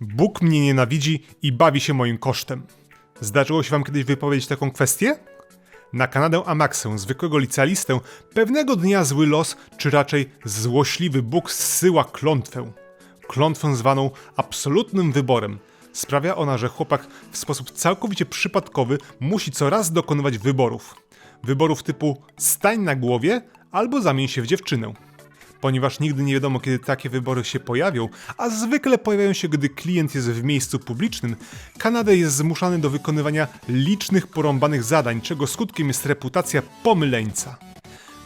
Bóg mnie nienawidzi i bawi się moim kosztem. Zdarzyło się wam kiedyś wypowiedzieć taką kwestię? Na Kanadę Amaxę, zwykłego licealistę, pewnego dnia zły los, czy raczej złośliwy Bóg zsyła klątwę. Klątwę zwaną absolutnym wyborem. Sprawia ona, że chłopak w sposób całkowicie przypadkowy musi coraz dokonywać wyborów. Wyborów typu stań na głowie albo zamień się w dziewczynę. Ponieważ nigdy nie wiadomo, kiedy takie wybory się pojawią, a zwykle pojawiają się, gdy klient jest w miejscu publicznym, Kanada jest zmuszany do wykonywania licznych porąbanych zadań, czego skutkiem jest reputacja pomyleńca.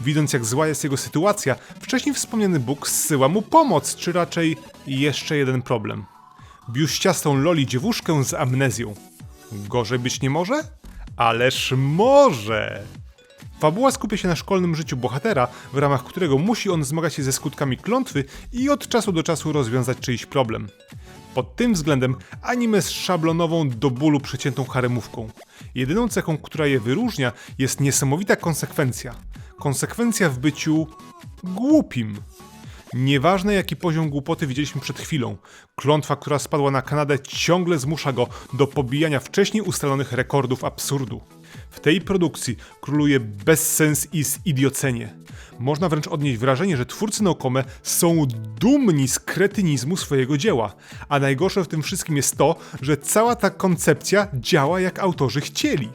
Widząc jak zła jest jego sytuacja, wcześniej wspomniany Bóg zsyła mu pomoc, czy raczej jeszcze jeden problem. Biuściastą loli dziewuszkę z amnezją. Gorzej być nie może? Ależ może! Fabuła skupia się na szkolnym życiu bohatera, w ramach którego musi on zmagać się ze skutkami klątwy i od czasu do czasu rozwiązać czyjś problem. Pod tym względem anime jest szablonową do bólu przeciętą haremówką. Jedyną cechą, która je wyróżnia, jest niesamowita konsekwencja. Konsekwencja w byciu głupim. Nieważne jaki poziom głupoty widzieliśmy przed chwilą, klątwa, która spadła na Kanadę, ciągle zmusza go do pobijania wcześniej ustalonych rekordów absurdu. W tej produkcji króluje bezsens i zidiocenie. Można wręcz odnieść wrażenie, że twórcy Naokome są dumni z kretynizmu swojego dzieła. A najgorsze w tym wszystkim jest to, że cała ta koncepcja działa jak autorzy chcieli.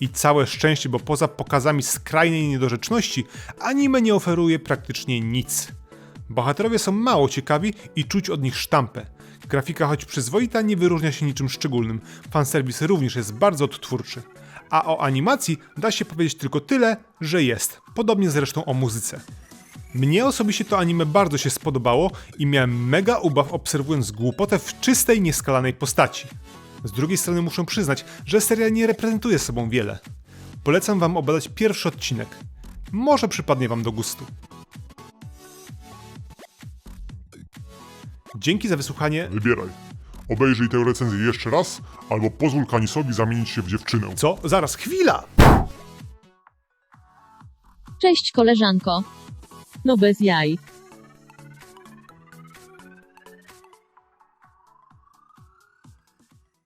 I całe szczęście, bo poza pokazami skrajnej niedorzeczności, anime nie oferuje praktycznie nic. Bohaterowie są mało ciekawi i czuć od nich sztampę. Grafika, choć przyzwoita, nie wyróżnia się niczym szczególnym. Fanserwis również jest bardzo odtwórczy. A o animacji da się powiedzieć tylko tyle, że jest. Podobnie zresztą o muzyce. Mnie osobiście to anime bardzo się spodobało i miałem mega ubaw obserwując głupotę w czystej, nieskalanej postaci. Z drugiej strony muszę przyznać, że serial nie reprezentuje sobą wiele. Polecam wam obadać pierwszy odcinek. Może przypadnie wam do gustu. Dzięki za wysłuchanie. Wybieraj. Obejrzyj tę recenzję jeszcze raz, albo pozwól Kanisowi zamienić się w dziewczynę. Co? Zaraz, chwila! Cześć koleżanko. No bez jaj.